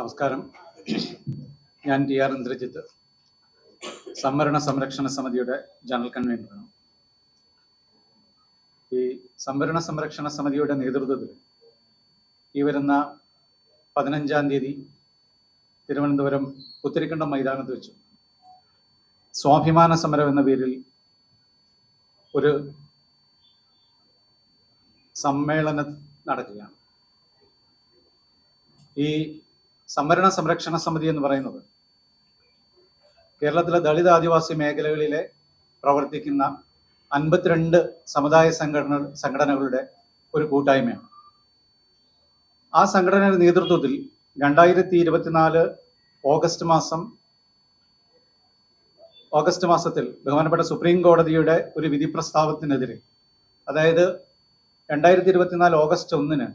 നമസ്കാരം. ഞാൻ T R Indrajith. സംവരണ സംരക്ഷണ സമിതിയുടെ ജനറൽ കൺവീനറാണ്. ഈ സംവരണ സംരക്ഷണ സമിതിയുടെ നേതൃത്വത്തിൽ ഈ വരുന്ന പതിനഞ്ചാം തീയതി തിരുവനന്തപുരം പുത്തിരിക്കണ്ടം മൈതാനത്ത് വെച്ച് സ്വാഭിമാന സമരം എന്ന പേരിൽ ഒരു സമ്മേളനം നടക്കുകയാണ്. ഈ സംവരണ സംരക്ഷണ സമിതി എന്ന് പറയുന്നത്. കേരളത്തിലെ ദളിത് ആദിവാസി മേഖലകളിലെ പ്രവർത്തിക്കുന്ന അൻപത്തിരണ്ട് സമുദായ സംഘടന സംഘടനകളുടെ ഒരു കൂട്ടായ്മയാണ്. ആ സംഘടനയുടെ നേതൃത്വത്തിൽ രണ്ടായിരത്തി ഇരുപത്തിനാല് ഓഗസ്റ്റ് മാസം ഓഗസ്റ്റ് മാസത്തിൽ ബഹുമാനപ്പെട്ട സുപ്രീം കോടതിയുടെ ഒരു വിധി പ്രസ്താവത്തിനെതിരെ അതായത് രണ്ടായിരത്തി ഇരുപത്തിനാല് ഓഗസ്റ്റ് ഒന്നിന്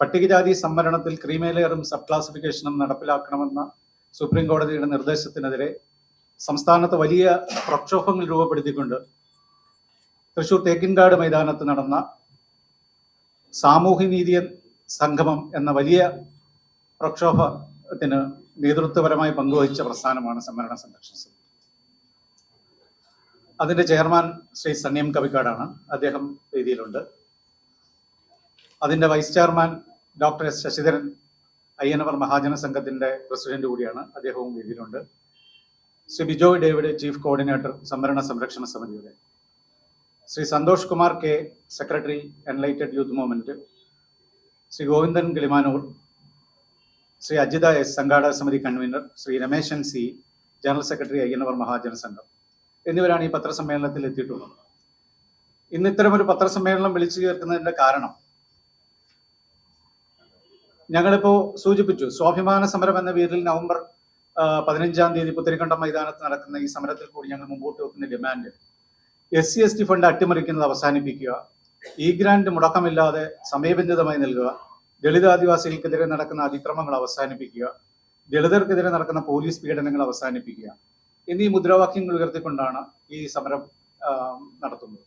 പട്ടികജാതി സംവരണത്തിൽ ക്രീമേലെയറും സബ് ക്ലാസിഫിക്കേഷനും നടപ്പിലാക്കണമെന്ന സുപ്രീം കോടതിയുടെ നിർദ്ദേശത്തിനെതിരെ സംസ്ഥാനത്ത് വലിയ പ്രക്ഷോഭങ്ങൾ രൂപപ്പെടുത്തിക്കൊണ്ട് തൃശൂർ തേക്കിൻകാട് മൈതാനത്ത് നടന്ന സാമൂഹ്യനീതി സംഗമം എന്ന വലിയ പ്രക്ഷോഭത്തിന് നേതൃത്വപരമായി പങ്കുവഹിച്ച പ്രസ്ഥാനമാണ് സംവരണ സംരക്ഷണ സമിതി. അതിന്റെ ചെയർമാൻ ശ്രീ സണ്യം കവിക്കാടാണ്. അദ്ദേഹം വേദിയിലുണ്ട്. അതിന്റെ vice chairman doctor S Sasidharan Ayyanavar Mahajana സംഘത്തിന്റെ പ്രസിഡന്റ് കൂടിയാണ് അദ്ദേഹവും വേദിയിലുണ്ട് Shri Bijoy David chief coordinator സംവരണ സംരക്ഷണ സമിതിയുടെ. Shri Santhosh Kumar K secretary enlightened youth movement Shri Govindan Kilimanoor. Shri Ajitha S സംഘാടക സമിതി convener. Shri Rameshan C general secretary Ayyanavar Mahajana Sangham എന്നിവരാണ് ഈ പത്രസമ്മേളനത്തിൽ എത്തിയിട്ടുള്ളത്. ഇന്ന് ഇത്തരം ഒരു പത്രസമ്മേളനം വിളിച്ചു ചേർക്കുന്നതിന്റെ കാരണം ഞങ്ങളിപ്പോ സൂചിപ്പിച്ചു സ്വാഭിമാന സമരം എന്ന പേരിൽ നവംബർ പതിനഞ്ചാം തീയതി പുത്തരിക്കണ്ടം മൈതാനത്ത് നടക്കുന്ന ഈ സമരത്തിൽ കൂടി ഞങ്ങൾ മുമ്പോട്ട് വെക്കുന്ന demand. S C S T fund അട്ടിമറിക്കുന്നത് അവസാനിപ്പിക്കുക. ഇ ഗ്രാൻഡ് മുടക്കമില്ലാതെ സമയബന്ധിതമായി നൽകുക. ദളിതാദിവാസികൾക്കെതിരെ നടക്കുന്ന അതിക്രമങ്ങൾ അവസാനിപ്പിക്കുക. ദളിതർക്കെതിരെ നടക്കുന്ന പോലീസ് പീഡനങ്ങൾ അവസാനിപ്പിക്കുക. എന്നീ മുദ്രാവാക്യങ്ങൾ ഉയർത്തിക്കൊണ്ടാണ് ഈ സമരം നടത്തുന്നത്.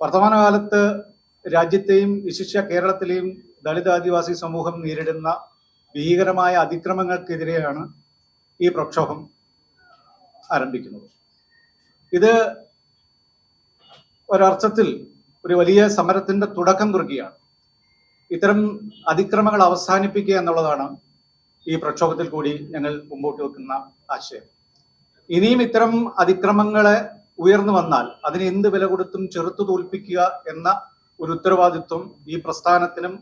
വർത്തമാനകാലത്ത് രാജ്യത്തെയും വിശിഷ്യ കേരളത്തിലെയും ദളിത് ആദിവാസി സമൂഹം നേരിടുന്ന ഭീകരമായ അതിക്രമങ്ങൾക്കെതിരെയാണ് ഈ പ്രക്ഷോഭം ആരംഭിക്കുന്നത്. ഇത് ഒരർത്ഥത്തിൽ ഒരു വലിയ സമരത്തിന്റെ തുടക്കം കുറിക്കുകയാണ്. ഇത്തരം അതിക്രമങ്ങൾ അവസാനിപ്പിക്കുക എന്നുള്ളതാണ് ഈ പ്രക്ഷോഭത്തിൽ കൂടി ഞങ്ങൾ മുമ്പോട്ട് വെക്കുന്ന ആശയം. ഇനിയും ഇത്തരം അതിക്രമങ്ങളെ ഉയർന്നു വന്നാൽ അതിന് എന്ത് വില കൊടുത്തും ചെറുത്തു തോൽപ്പിക്കുക എന്ന ഒരു ഉത്തരവാദിത്വം ഈ പ്രസ്ഥാനത്തിനും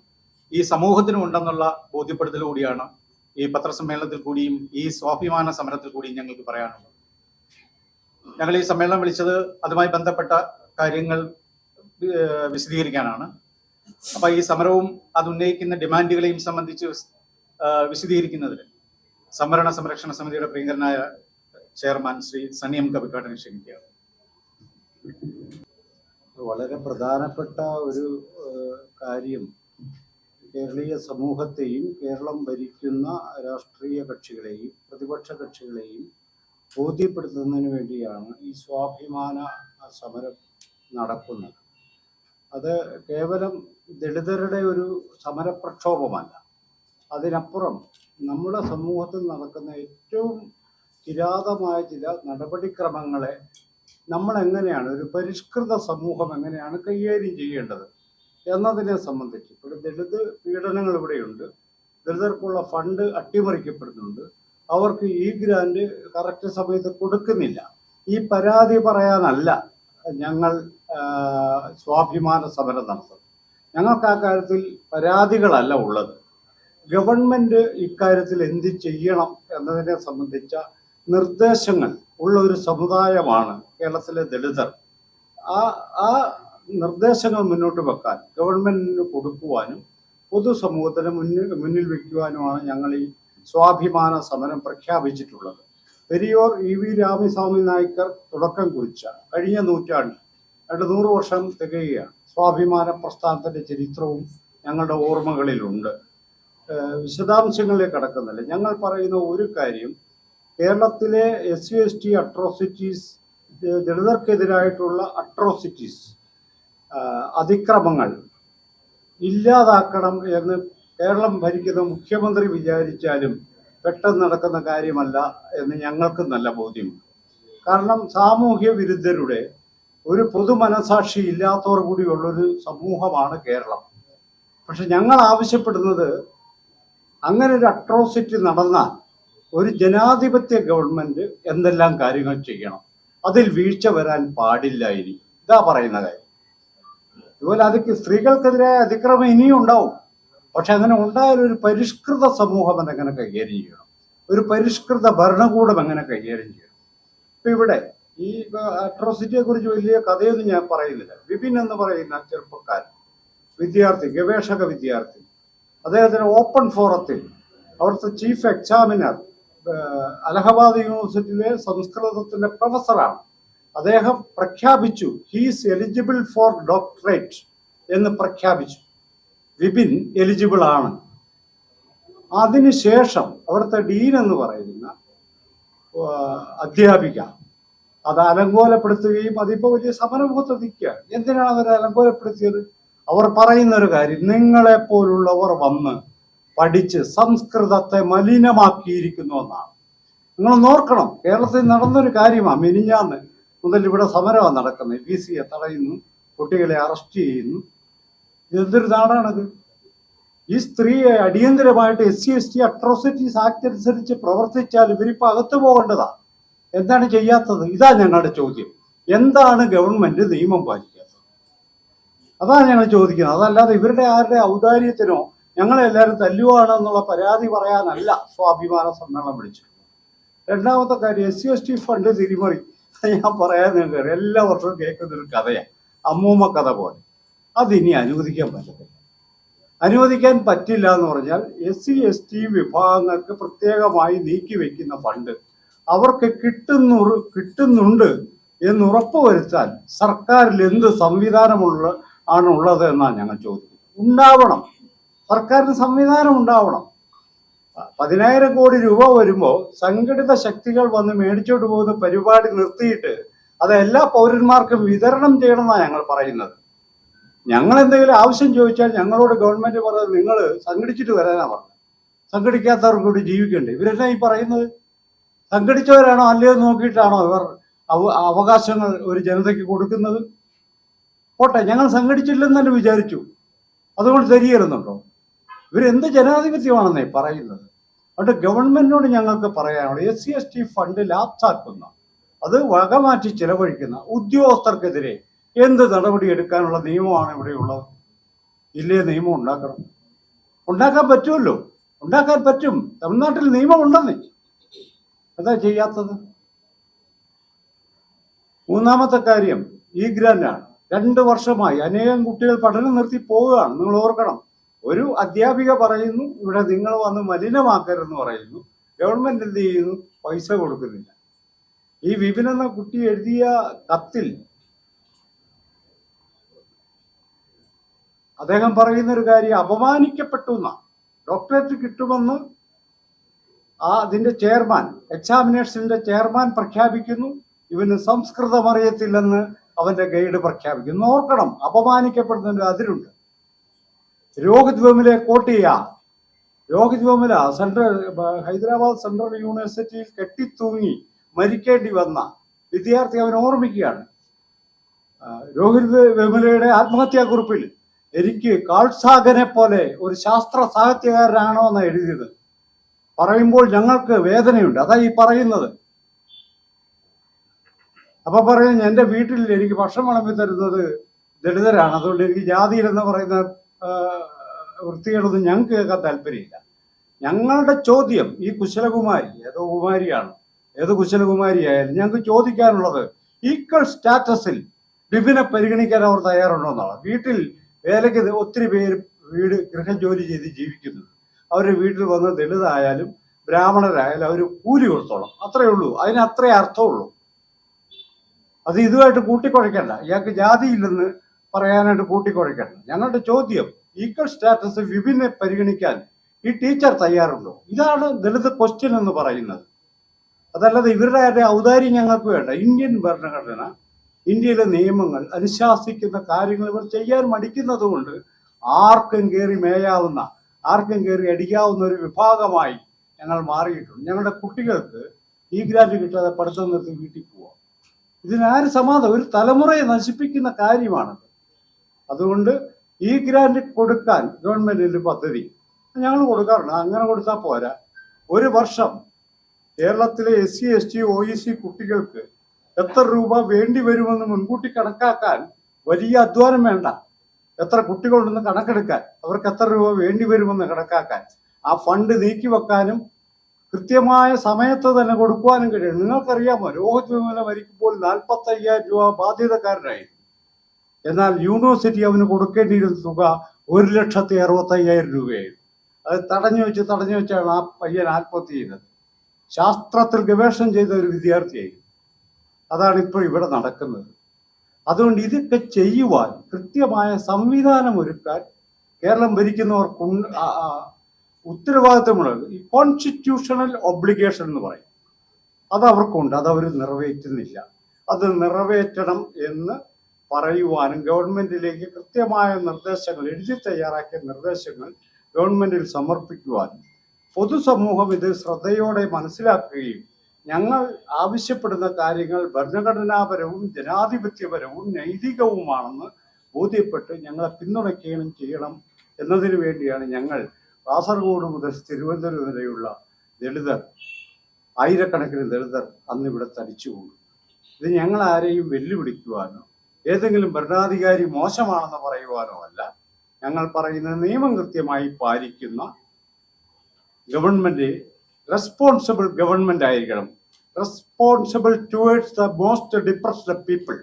ഈ സമൂഹത്തിനും ഉണ്ടെന്നുള്ള ബോധ്യപ്പെടുത്തൽ കൂടിയാണ് ഈ പത്രസമ്മേളനത്തിൽ കൂടിയും ഈ സ്വാഭിമാന സമരത്തിൽ കൂടിയും ഞങ്ങൾക്ക് പറയാനുള്ളത്. ഞങ്ങൾ ഈ സമ്മേളനം വിളിച്ചത് അതുമായി ബന്ധപ്പെട്ട കാര്യങ്ങൾ വിശദീകരിക്കാനാണ്. അപ്പൊ ഈ സമരവും അത് ഉന്നയിക്കുന്ന ഡിമാൻഡുകളെയും സംബന്ധിച്ച് വിശദീകരിക്കുന്നതിന് സംവരണ സംരക്ഷണ സമിതിയുടെ പ്രിയങ്കരനായ ചെയർമാൻ ശ്രീ സണ്ണി എം കവിക്കാട്ടിനെ ക്ഷണിക്കുകയാണ്. വളരെ പ്രധാനപ്പെട്ട ഒരു കാര്യം കേരളീയ സമൂഹത്തെയും കേരളം ഭരിക്കുന്ന രാഷ്ട്രീയ കക്ഷികളെയും പ്രതിപക്ഷ കക്ഷികളെയും ബോധ്യപ്പെടുത്തുന്നതിന് വേണ്ടിയാണ് ഈ സ്വാഭിമാന സമരം നടക്കുന്നത്. അത് കേവലം ദളിതരുടെ ഒരു സമരപ്രക്ഷോഭമല്ല. അതിനപ്പുറം നമ്മുടെ സമൂഹത്തിൽ നടക്കുന്ന ഏറ്റവും കിരാതമായ ചില നടപടിക്രമങ്ങളെ നമ്മൾ എങ്ങനെയാണ് ഒരു പരിഷ്കൃത സമൂഹം എങ്ങനെയാണ് കൈകാര്യം ചെയ്യേണ്ടത്? എന്നതിനെ സംബന്ധിച്ച് ഇവിടെ ദളിത് പീഡനങ്ങൾ ഇവിടെയുണ്ട്. ദളിതർക്കുള്ള ഫണ്ട് അട്ടിമറിക്കപ്പെടുന്നുണ്ട്. അവർക്ക് ഈ ഗ്രാൻഡ് കറക്റ്റ് സമയത്ത് കൊടുക്കുന്നില്ല. ഈ പരാതി പറയാനല്ല ഞങ്ങൾ സ്വാഭിമാന സമരം നടത്തുന്നത്. ഞങ്ങൾക്ക് ആ കാര്യത്തിൽ പരാതികളല്ല ഉള്ളത്. ഗവൺമെന്റ് ഇക്കാര്യത്തിൽ എന്ത് ചെയ്യണം എന്നതിനെ സംബന്ധിച്ച നിർദ്ദേശങ്ങൾ ഉള്ള ഒരു സമുദായമാണ് കേരളത്തിലെ ദളിതർ. ആ ആ നിർദ്ദേശങ്ങൾ മുന്നോട്ട് വെക്കാൻ ഗവൺമെന്റിന് കൊടുക്കുവാനും പൊതുസമൂഹത്തിന് മുന്നിൽ മുന്നിൽ വെക്കുവാനുമാണ് ഞങ്ങൾ ഈ സ്വാഭിമാന സമരം പ്രഖ്യാപിച്ചിട്ടുള്ളത്. പെരിയോർ ഇ വി രാമസ്വാമി നായ്ക്കർ തുടക്കം കുറിച്ച കഴിഞ്ഞ നൂറ്റാണ്ടിൽ രണ്ട് നൂറ് വർഷം തികയുകയാണ്. സ്വാഭിമാന പ്രസ്ഥാനത്തിന്റെ ചരിത്രവും ഞങ്ങളുടെ ഓർമ്മകളിലുണ്ട്. വിശദാംശങ്ങളിലേക്ക് കടക്കുന്നില്ല. ഞങ്ങൾ പറയുന്ന ഒരു കാര്യം കേരളത്തിലെ S C S T atrocities ദളിതർക്കെതിരായിട്ടുള്ള atrocities അതിക്രമങ്ങൾ ഇല്ലാതാക്കണം എന്ന് കേരളം ഭരിക്കുന്ന മുഖ്യമന്ത്രി വിചാരിച്ചാലും പെട്ടെന്ന് നടക്കുന്ന കാര്യമല്ല എന്ന് ഞങ്ങൾക്ക് നല്ല ബോധ്യമുണ്ട് കാരണം സാമൂഹ്യ വിരുദ്ധരുടെ ഒരു പൊതു മനസാക്ഷി ഇല്ലാത്തവർ കൂടിയുള്ളൊരു സമൂഹമാണ് കേരളം. പക്ഷെ ഞങ്ങൾ ആവശ്യപ്പെടുന്നത് അങ്ങനെ ഒരു അട്രോസിറ്റി നടന്നാൽ ഒരു ജനാധിപത്യ ഗവൺമെന്റ് എന്തെല്ലാം കാര്യങ്ങൾ ചെയ്യണം? അതിൽ വീഴ്ച വരാൻ പാടില്ല ഇനി. ഇതാ പറയുന്ന കാര്യം അതുപോലെ അത് സ്ത്രീകൾക്കെതിരായ അതിക്രമം ഇനിയും ഉണ്ടാവും. പക്ഷെ അങ്ങനെ ഉണ്ടായാൽ ഒരു പരിഷ്കൃത സമൂഹം അതെങ്ങനെ കൈകാര്യം ചെയ്യണം. ഒരു പരിഷ്കൃത ഭരണകൂടം എങ്ങനെ കൈകാര്യം ചെയ്യണം. ഇപ്പൊ ഇവിടെ ഈ അട്രോസിറ്റിയെ കുറിച്ച് വലിയ കഥയൊന്നും ഞാൻ പറയുന്നില്ല. വിപിൻ എന്ന് പറയുന്ന ചെറുപ്പക്കാരൻ വിദ്യാർത്ഥി ഗവേഷക വിദ്യാർത്ഥി അദ്ദേഹത്തിന് ഓപ്പൺ ഫോറത്തിൽ അവിടുത്തെ ചീഫ് എക്സാമിനർ അലഹബാദ് യൂണിവേഴ്സിറ്റിയിലെ സംസ്കൃതത്തിന്റെ പ്രൊഫസറാണ്. അദ്ദേഹം പ്രഖ്യാപിച്ചു ഹീസ് എലിജിബിൾ ഫോർ ഡോക്ടറേറ്റ് എന്ന് പ്രഖ്യാപിച്ചു. വിപിൻ എലിജിബിൾ ആണ്. അതിനുശേഷം അവിടുത്തെ ഡീൻ എന്ന് പറയുന്ന അധ്യാപിക അത് അലങ്കോലപ്പെടുത്തുകയും അതിപ്പോ വലിയ സമരമുഖത്ത് നിൽക്കുക. എന്തിനാണ് അവർ അലങ്കോലപ്പെടുത്തിയത്? അവർ പറയുന്ന ഒരു കാര്യം നിങ്ങളെ പോലുള്ളവർ വന്ന് പഠിച്ച് സംസ്കൃതത്തെ മലിനമാക്കിയിരിക്കുന്നു എന്നാണ്. നിങ്ങൾ നോർക്കണം കേരളത്തിൽ നടന്നൊരു കാര്യമാണ് മിനിഞ്ഞാന്ന്. മുതൽ ഇവിടെ സമരമാണ് നടക്കുന്നത്. പി സിയെ തടയുന്നു കുട്ടികളെ അറസ്റ്റ് ചെയ്യുന്നു. ഇതെന്തൊരു നാടാണത്? ഈ സ്ത്രീയെ അടിയന്തരമായിട്ട് S C S T atrocities act അനുസരിച്ച് പ്രവർത്തിച്ചാൽ ഇവരിപ്പോൾ അകത്തു പോകേണ്ടതാ. എന്താണ് ചെയ്യാത്തത്? ഇതാ ഞങ്ങളുടെ ചോദ്യം. എന്താണ് ഗവൺമെന്റ് നിയമം പാലിക്കാത്തത്? അതാണ് ഞങ്ങൾ ചോദിക്കുന്നത്. അതല്ലാതെ ഇവരുടെ ആരുടെ ഔദാര്യത്തിനോ ഞങ്ങളെല്ലാവരും തല്ലുവാണ് തല്ലുവാണെന്നുള്ള പരാതി പറയാനല്ല സ്വാഭിമാന സമ്മേളനം വിളിച്ചത് രണ്ടാമത്തെ കാര്യം S C S T fund തിരിമറി. ഞാൻ പറയാൻ നിങ്ങൾക്ക് എല്ലാ വർഷവും കേൾക്കുന്നൊരു കഥയാണ് അമ്മൂമ്മ കഥ പോലെ. അതിനി അനുവദിക്കാൻ പറ്റത്തില്ല. അനുവദിക്കാൻ പറ്റില്ല എന്ന് പറഞ്ഞാൽ എസ് സി എസ് ടി വിഭാഗങ്ങൾക്ക് പ്രത്യേകമായി നീക്കി വെക്കുന്ന ഫണ്ട് അവർക്ക് കിട്ടുന്നു കിട്ടുന്നുണ്ട് എന്ന് ഉറപ്പുവരുത്താൻ സർക്കാരിൽ എന്ത് സംവിധാനമുള്ള ആണുള്ളത് എന്നാണ് ഞങ്ങൾ ചോദിക്കുന്നത്. ഉണ്ടാവണം. സർക്കാരിന് സംവിധാനം ഉണ്ടാവണം. പതിനായിരം കോടി രൂപ വരുമ്പോൾ സംഘടിത ശക്തികൾ വന്ന് മേടിച്ചോട്ട് പോകുന്ന പരിപാടി നിർത്തിയിട്ട് അത് എല്ലാ പൗരന്മാർക്കും വിതരണം ചെയ്യണമെന്നാണ് ഞങ്ങൾ പറയുന്നത്. ഞങ്ങൾ എന്തെങ്കിലും ആവശ്യം ചോദിച്ചാൽ ഞങ്ങളോട് ഗവൺമെന്റ് പറഞ്ഞത് നിങ്ങൾ സംഘടിച്ചിട്ട് വരാനാ പറഞ്ഞത്. സംഘടിക്കാത്തവർക്ക് കൂടി ജീവിക്കണ്ടേ? ഇവരെല്ലാം ഈ പറയുന്നത്? സംഘടിച്ചവരാണോ അല്ലയോ നോക്കിയിട്ടാണോ ഇവർ അവ- അവകാശങ്ങൾ ഒരു ജനതയ്ക്ക് കൊടുക്കുന്നത്? പോട്ടെ ഞങ്ങൾ സംഘടിച്ചില്ലെന്ന് തന്നെ വിചാരിച്ചു. അതുകൊണ്ട് തരികയില്ലെന്നുണ്ടോ ഇവരെന്ത് ജനാധിപത്യമാണെന്നേ പറയുന്നത്. അതുകൊണ്ട് ഗവൺമെന്റിനോട് ഞങ്ങൾക്ക് പറയാനുള്ളത് S C S T fund ലാപ്സാക്കുന്ന അത് വകമാറ്റി ചിലവഴിക്കുന്ന ഉദ്യോഗസ്ഥർക്കെതിരെ എന്ത് നടപടി എടുക്കാനുള്ള നിയമമാണ് ഇവിടെയുള്ളത്? ഇല്ലേ നിയമം ഉണ്ടാക്കണം. ഉണ്ടാക്കാൻ പറ്റുമല്ലോ. ഉണ്ടാക്കാൻ പറ്റും. തമിഴ്നാട്ടിൽ നിയമം ഉണ്ടെന്നേ എന്താ ചെയ്യാത്തത്. മൂന്നാമത്തെ കാര്യം ഈ ഗ്രാൻഡാണ്. രണ്ട് വർഷമായി അനേകം കുട്ടികൾ പഠനം നിർത്തി പോവുകയാണ്. നിങ്ങൾ ഓർക്കണം. ഒരു അധ്യാപിക പറയുന്നു ഇവിടെ നിങ്ങൾ വന്ന് മലിനമാക്കരുതെന്ന് പറയുന്നു. ഗവൺമെന്റ് എന്ത് ചെയ്യുന്നു? പൈസ കൊടുക്കുന്നില്ല. ഈ വിപിൻ എന്ന കുട്ടി എഴുതിയ കത്തിൽ അദ്ദേഹം പറയുന്ന ഒരു കാര്യം അപമാനിക്കപ്പെട്ടു എന്നാണ് ഡോക്ടറേറ്റ് കിട്ടുമെന്ന് ആ അതിന്റെ ചെയർമാൻ എക്സാമിനേഷന്റെ ചെയർമാൻ പ്രഖ്യാപിക്കുന്നു. ഇവന് സംസ്കൃതം അറിയത്തില്ലെന്ന് അവന്റെ ഗൈഡ് പ്രഖ്യാപിക്കുന്നു. ഓർക്കണം അപമാനിക്കപ്പെടുന്നതിന്റെ അതിരുണ്ട്. രോഹിത് വെമുലെ കോട്ട് ചെയ്യാം രോഹിത് വെമുല സെൻട്രൽ ഹൈദരാബാദ് സെൻട്രൽ യൂണിവേഴ്സിറ്റിയിൽ കെട്ടിത്തൂങ്ങി മരിക്കേണ്ടി വന്ന വിദ്യാർത്ഥി അവൻ ഓർമ്മിക്കുകയാണ്. രോഹിത് വെ- ആത്മഹത്യാ കുറിപ്പിൽ എനിക്ക് കാൾസാഗനെ പോലെ ഒരു ശാസ്ത്ര സാഹിത്യകാരനാണോ എന്ന് എഴുതിയത്. പറയുമ്പോൾ ഞങ്ങൾക്ക് വേദനയുണ്ട്. അതാ ഈ പറയുന്നത്. അപ്പൊ പറയുന്നത് എന്റെ വീട്ടിൽ എനിക്ക് ഭക്ഷണം വിളമ്പി തരുന്നത് ദളിതരാണ്. അതുകൊണ്ട് എനിക്ക് ജാതിയിൽ എന്ന് പറയുന്ന ആ, വൃത്തികളൊന്നും ഞങ്ങൾക്ക് കേൾക്കാൻ താല്പര്യമില്ല. ഞങ്ങളുടെ ചോദ്യം ഈ കുശലകുമാരി ഏതോ കുമാരിയാണ് ഏത് കുശലകുമാരി ആയാലും ഞങ്ങൾക്ക് ചോദിക്കാനുള്ളത് ഈക്വൽ സ്റ്റാറ്റസിൽ വിപിനെ പരിഗണിക്കാൻ അവർ തയ്യാറുണ്ടോ വീട്ടിൽ വേലയ്ക്ക് ഒത്തിരി പേര് വീട് ഗൃഹജോലി ചെയ്ത് ജീവിക്കുന്നുണ്ട് അവരുടെ വീട്ടിൽ വന്ന് ദളിതായാലും ബ്രാഹ്മണരായാലും അവർ കൂലി കൊടുത്തോളാം. അത്രയേ ഉള്ളൂ. അതിന് അത്രേ അർത്ഥമുള്ളൂ അത് ഇതുമായിട്ട് കൂട്ടിക്കുഴയ്ക്കണ്ട ഇയാൾക്ക് ജാതിയില്ലെന്ന് പറയാനായിട്ട് കൂട്ടിക്കുഴയ്ക്കണം ഞങ്ങളുടെ ചോദ്യം ഈക്വൽ സ്റ്റാറ്റസ് വിപിനെ പരിഗണിക്കാൻ ഈ ടീച്ചർ തയ്യാറുണ്ടോ? ഇതാണ് ദളിത് ക്വസ്റ്റ്യൻ എന്ന് പറയുന്നത്. അതല്ലാതെ ഇവരുടെ ഔദാര്യം ഞങ്ങൾക്ക് വേണ്ട. ഇന്ത്യൻ ഭരണഘടന ഇന്ത്യയിലെ നിയമങ്ങൾ അനുശാസിക്കുന്ന കാര്യങ്ങൾ ഇവർ ചെയ്യാൻ മടിക്കുന്നത് കൊണ്ട് ആർക്കും കയറി മേയാവുന്ന ആർക്കും കയറി അടിക്കാവുന്ന ഒരു വിഭാഗമായി ഞങ്ങൾ മാറിയിട്ടുണ്ട്. ഞങ്ങളുടെ കുട്ടികൾക്ക് ഈ ഗ്രാൻഡ് കിട്ടാതെ പഠിത്തം നിർത്തി വീട്ടിൽ പോവാം. ഇതിനാര് സമാധാനം? ഒരു തലമുറയെ നശിപ്പിക്കുന്ന കാര്യമാണത്. അതുകൊണ്ട് ഈ ഗ്രാൻഡ് കൊടുക്കാൻ ഗവൺമെന്റിന്റെ പദ്ധതി. ഞങ്ങൾ കൊടുക്കാറുണ്ട്. അങ്ങനെ കൊടുത്താൽ പോരാ. ഒരു വർഷം കേരളത്തിലെ S C S T O E C കുട്ടികൾക്ക് എത്ര രൂപ വേണ്ടി വരുമെന്ന് മുൻകൂട്ടി കണക്കാക്കാൻ വലിയ അധ്വാനം വേണ്ട. എത്ര കുട്ടികളുണ്ടെന്ന് കണക്കെടുക്കാൻ അവർക്ക് എത്ര രൂപ വേണ്ടി വരുമെന്ന് കണക്കാക്കാൻ ആ ഫണ്ട് നീക്കി വെക്കാനും കൃത്യമായ സമയത്ത് തന്നെ കൊടുക്കുവാനും കഴിയും നിങ്ങൾക്കറിയാമോ രോഹിത് വിമല മരിക്കുമ്പോൾ നാൽപ്പത്തി അയ്യായിരം രൂപ ബാധ്യതക്കാരനായി എന്നാൽ യൂണിവേഴ്സിറ്റി അവന് കൊടുക്കേണ്ടിയിരുന്ന തുക ഒരു ലക്ഷത്തി അറുപത്തി അയ്യായിരം രൂപയായിരുന്നു. അത് തടഞ്ഞു വെച്ച് തടഞ്ഞു വെച്ചാണ് ആ പയ്യൻ ആത്മഹത്യ ചെയ്തത്. ശാസ്ത്രത്തിൽ ഗവേഷണം ചെയ്ത ഒരു വിദ്യാർത്ഥിയായിരുന്നു. അതാണ് ഇപ്പോൾ ഇവിടെ നടക്കുന്നത്. അതുകൊണ്ട് ഇതൊക്കെ ചെയ്യുവാൻ കൃത്യമായ സംവിധാനം ഒരുക്കാൻ കേരളം ആ ഉത്തരവാദിത്തമുള്ളത് ഈ കോൺസ്റ്റിറ്റ്യൂഷണൽ ഒബ്ലിഗേഷൻ എന്ന് പറയും. അത് അവർക്കുണ്ട് അത് അവർ നിറവേറ്റുന്നില്ല. അത് നിറവേറ്റണം എന്ന് പറയുവാനും ഗവൺമെന്റിലേക്ക് കൃത്യമായ നിർദ്ദേശങ്ങൾ എഴുതി തയ്യാറാക്കിയ നിർദ്ദേശങ്ങൾ ഗവൺമെന്റിൽ സമർപ്പിക്കുവാനും പൊതുസമൂഹം ഇത് ശ്രദ്ധയോടെ മനസ്സിലാക്കുകയും ഞങ്ങൾ ആവശ്യപ്പെടുന്ന കാര്യങ്ങൾ ഭരണഘടനാപരവും ജനാധിപത്യപരവും നൈതികവുമാണെന്ന് ബോധ്യപ്പെട്ട് ഞങ്ങളെ പിന്തുണയ്ക്കുകയും ചെയ്യണം എന്നതിനു വേണ്ടിയാണ് ഞങ്ങൾ കാസർഗോഡ് മുതൽ തിരുവനന്തപുരം വരെയുള്ള ദളിതർ ആയിരക്കണക്കിന് ദളിതർ അന്ന് ഇവിടെ തടിച്ചുകൂടും. ഇത് ഞങ്ങൾ ആരെയും വെല്ലുവിളിക്കുവാനോ ഏതെങ്കിലും ഭരണാധികാരി മോശമാണെന്ന് പറയുവാനോ അല്ല. ഞങ്ങൾ പറയുന്ന നിയമം കൃത്യമായി പാലിക്കുന്ന ഗവൺമെന്റ് റെസ്പോൺസിബിൾ ഗവൺമെന്റ് ആയിരിക്കണം. Responsible towards the most depressed people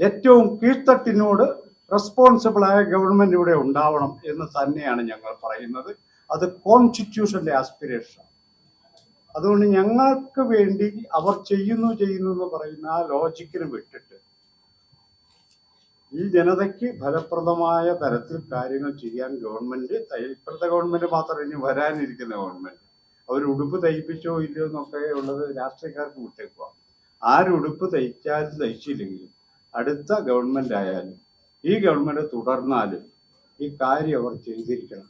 ഏറ്റവും കീഴ്ത്തട്ടിനോട് റെസ്പോൺസിബിൾ ആയ ഗവൺമെന്റ് ഇവിടെ ഉണ്ടാവണം എന്ന് തന്നെയാണ് ഞങ്ങൾ പറയുന്നത്. അത് കോൺസ്റ്റിറ്റ്യൂഷന്റെ ആസ്പിരേഷൻ അതുകൊണ്ട് ഞങ്ങൾക്ക് വേണ്ടി അവർ ചെയ്യുന്നു ചെയ്യുന്നു എന്ന് പറയുന്ന ആ ലോജിക്കിന് വിട്ടിട്ട് ഈ ജനതയ്ക്ക് ഫലപ്രദമായ തരത്തിൽ കാര്യങ്ങൾ ചെയ്യാൻ ഗവൺമെന്റ് ഇപ്പോഴത്തെ ഗവൺമെന്റ് മാത്രം ഇനി വരാനിരിക്കുന്ന ഗവൺമെന്റ്. അവർ ഉടുപ്പ് തയ്പ്പിച്ചോ ഇല്ലയോ എന്നൊക്കെ ഉള്ളത് രാഷ്ട്രീയക്കാർക്ക് വിട്ടേക്കുക ആരുടുപ്പ് തയ്ച്ചാലും തയ്ച്ചില്ലെങ്കിലും അടുത്ത ഗവൺമെന്റ് ആയാലും ഈ ഗവൺമെന്റ് തുടർന്നാലും ഈ കാര്യം അവർ ചെയ്തിരിക്കണം.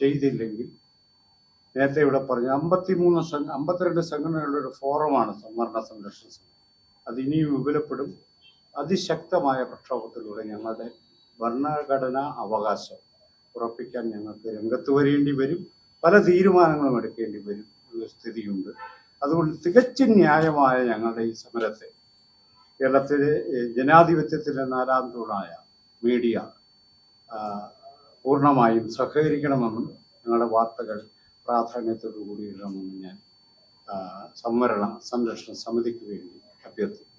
ചെയ്തില്ലെങ്കിൽ നേരത്തെ ഇവിടെ പറഞ്ഞു അമ്പത്തിമൂന്ന് സംഘ അമ്പത്തിരണ്ട് സംഘടനകളുടെ ഒരു ഫോറമാണ് സംവരണ സംരക്ഷണ സംഘം. അത് ഇനിയും വിപുലപ്പെടും. അതിശക്തമായ പ്രക്ഷോഭത്തിലൂടെ ഞങ്ങളുടെ ഭരണഘടനാ അവകാശം ഉറപ്പിക്കാൻ ഞങ്ങൾക്ക് രംഗത്ത് വരേണ്ടി വരും. പല തീരുമാനങ്ങളും എടുക്കേണ്ടി വരും ഒരു സ്ഥിതിയുണ്ട്. അതുകൊണ്ട് തികച്ചും ന്യായമായ ഞങ്ങളുടെ ഈ സമരത്തെ കേരളത്തിലെ ജനാധിപത്യത്തിന്റെ നാലാം തൂണായ മീഡിയ പൂർണമായും സഹകരിക്കണമെന്നും ഞങ്ങളുടെ വാർത്തകൾ പ്രാധാന്യത്തോടു കൂടി ഇടണമെന്നും ഞാൻ സംവരണ സംരക്ഷണ സമിതിക്ക് വേണ്ടി അഭ്യർത്ഥിക്കുന്നു.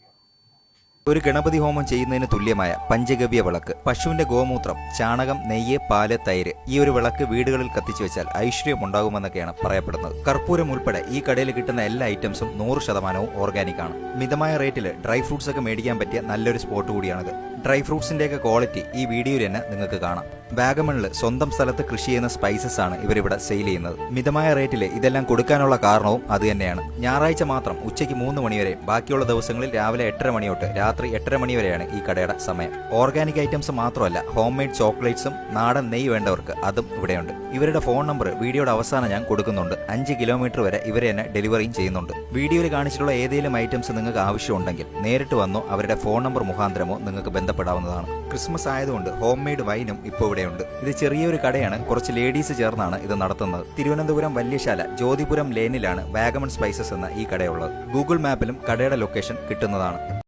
ഒരു ഗണപതി ഹോമം ചെയ്യുന്നതിന് തുല്യമായ പഞ്ചഗവ്യ വിളക്ക് പശുവിന്റെ ഗോമൂത്രം ചാണകം നെയ്യ് പാൽ തൈര് ഈ ഒരു വിളക്ക് വീടുകളിൽ കത്തിച്ചു വെച്ചാൽ ഐശ്വര്യം ഉണ്ടാകുമെന്നൊക്കെയാണ് പറയപ്പെടുന്നത്. കർപ്പൂരം ഉൾപ്പെടെ ഈ കടയിൽ കിട്ടുന്ന എല്ലാ ഐറ്റംസും നൂറ് ശതമാനവും ഓർഗാനിക് ആണ്. മിതമായ റേറ്റിൽ ഡ്രൈ ഫ്രൂട്ട്സ് ഒക്കെ മേടിക്കാൻ പറ്റിയ നല്ലൊരു സ്പോട്ട് കൂടിയാണിത്. ഡ്രൈ ഫ്രൂട്ട്സിന്റെയൊക്കെ ക്വാളിറ്റി ഈ വീഡിയോയിൽ തന്നെ നിങ്ങൾക്ക് കാണാം. വാഗമണിൽ സ്വന്തം സ്ഥലത്ത് കൃഷി ചെയ്യുന്ന സ്പൈസസ് ആണ് ഇവരിവിടെ സെയിൽ ചെയ്യുന്നത്. മിതമായ റേറ്റിൽ ഇതെല്ലാം കൊടുക്കാനുള്ള കാരണവും അത് തന്നെയാണ്. ഞായറാഴ്ച മാത്രം ഉച്ചയ്ക്ക് മൂന്ന് മണിവരെ ബാക്കിയുള്ള ദിവസങ്ങളിൽ രാവിലെ എട്ടര മണി തൊട്ട് രാത്രി എട്ടര മണി വരെയാണ് ഈ കടയുടെ സമയം. ഓർഗാനിക് ഐറ്റംസ് മാത്രമല്ല ഹോം മെയ്ഡ് ചോക്ലേറ്റ്സും നാടൻ നെയ്യ് വേണ്ടവർക്ക് അതും ഇവിടെയുണ്ട്. ഇവരുടെ ഫോൺ നമ്പർ വീഡിയോയുടെ അവസാനം ഞാൻ കൊടുക്കുന്നുണ്ട്. അഞ്ച് കിലോമീറ്റർ വരെ ഇവരെ തന്നെ ഡെലിവറിയും ചെയ്യുന്നുണ്ട്. വീഡിയോയിൽ കാണിച്ചിട്ടുള്ള ഏതെങ്കിലും ഐറ്റംസ് നിങ്ങൾക്ക് ആവശ്യമുണ്ടെങ്കിൽ നേരിട്ട് വന്നോ അവരുടെ ഫോൺ നമ്പർ മുഖാന്തരമോ നിങ്ങൾക്ക് ബന്ധപ്പെടാവുന്നതാണ്. ക്രിസ്മസ് ആയതുകൊണ്ട് ഹോം മെയ്ഡ് വൈനും ഇപ്പോൾ ഇവിടെയുണ്ട് ഇത് ചെറിയൊരു കടയാണ്. കുറച്ച് ലേഡീസ് ചേർന്നാണ് ഇത് നടത്തുന്നത്. തിരുവനന്തപുരം വല്യശാല ജ്യോതിപുരം ലേനിലാണ് വാഗമൺ സ്പൈസസ് എന്ന ഈ കടയുള്ളത്. ഗൂഗിൾ മാപ്പിലും കടയുടെ ലൊക്കേഷൻ കിട്ടുന്നതാണ്.